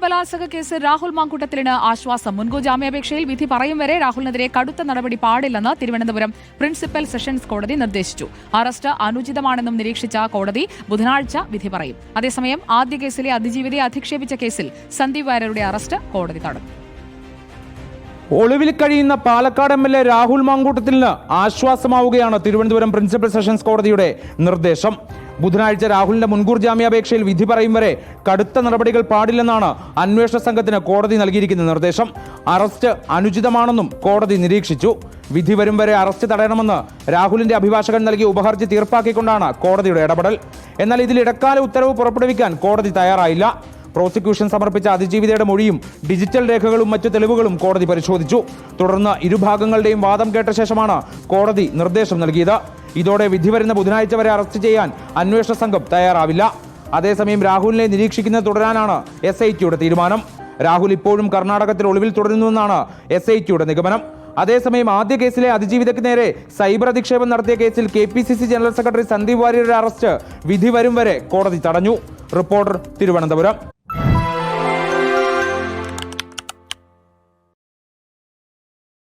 പഹൽഗാം ബലാത്സംഗ കേസ് രാഹുൽ മാങ്കൂട്ടത്തിലിന് ആശ്വാസം. മുൻകൂർ ജാമ്യാപേക്ഷയിൽ വിധി പറയും വരെ രാഹുലിനെതിരെ കടുത്ത നടപടി പാടില്ലെന്ന് തിരുവനന്തപുരം പ്രിൻസിപ്പൽ സെഷൻസ് കോടതി നിർദ്ദേശിച്ചു. അറസ്റ്റ് അനുചിതമാണെന്നും നിരീക്ഷിച്ച കോടതി ബുധനാഴ്ച വിധി പറയും. അതേസമയം ആദ്യ കേസിലെ അതിജീവിതയെ അധിക്ഷേപിച്ച കേസിൽ സന്ദീപ് വാര്യരുടെ അറസ്റ്റ് കോടതി തടഞ്ഞു. ഒളിവിൽ കഴിയുന്ന Palakkad M L A Rahul മാങ്കൂട്ടത്തിന് ആശ്വാസമാവുകയാണ് തിരുവനന്തപുരം പ്രിൻസിപ്പൽ സെഷൻസ് കോടതിയുടെ നിർദ്ദേശം. ബുധനാഴ്ച രാഹുലിന്റെ മുൻകൂർ ജാമ്യാപേക്ഷയിൽ വിധി പറയും വരെ കടുത്ത നടപടികൾ പാടില്ലെന്നാണ് അന്വേഷണ സംഘത്തിന് കോടതി നൽകിയിരിക്കുന്ന നിർദ്ദേശം. അറസ്റ്റ് അനുചിതമാണെന്നും കോടതി നിരീക്ഷിച്ചു. വിധി വരും വരെ അറസ്റ്റ് തടയണമെന്ന് രാഹുലിന്റെ അഭിഭാഷകൻ നൽകിയ ഉപഹർജി തീർപ്പാക്കിക്കൊണ്ടാണ് കോടതിയുടെ ഇടപെടൽ. എന്നാൽ ഇതിൽ ഇടക്കാല ഉത്തരവ് പുറപ്പെടുവിക്കാൻ കോടതി തയ്യാറായില്ല. പ്രോസിക്യൂഷൻ സമർപ്പിച്ച അതിജീവിതയുടെ മൊഴിയും ഡിജിറ്റൽ രേഖകളും മറ്റു തെളിവുകളും കോടതി പരിശോധിച്ചു. തുടർന്ന് ഇരുഭാഗങ്ങളുടെയും വാദം കേട്ട ശേഷമാണ് കോടതി നിർദ്ദേശം നൽകിയത്. ഇതോടെ വിധി വരുന്ന ബുധനാഴ്ച വരെ അറസ്റ്റ് ചെയ്യാൻ അന്വേഷണ സംഘം തയ്യാറാവില്ല. അതേസമയം രാഹുലിനെ നിരീക്ഷിക്കുന്നത് തുടരാനാണ് എസ് ഐ ടിയുടെ തീരുമാനം. രാഹുൽ ഇപ്പോഴും കർണാടകത്തിൽ ഒളിവിൽ തുടരുന്നുവെന്നാണ് എസ് ഐ ടിയുടെ നിഗമനം. അതേസമയം ആദ്യ കേസിലെ അതിജീവിതയ്ക്ക് നേരെ സൈബർ അധിക്ഷേപം നടത്തിയ കേസിൽ K P C C general secretary Sandeep വാര്യരുടെ അറസ്റ്റ് വിധി വരും വരെ കോടതി തടഞ്ഞു. റിപ്പോർട്ടർ തിരുവനന്തപുരം.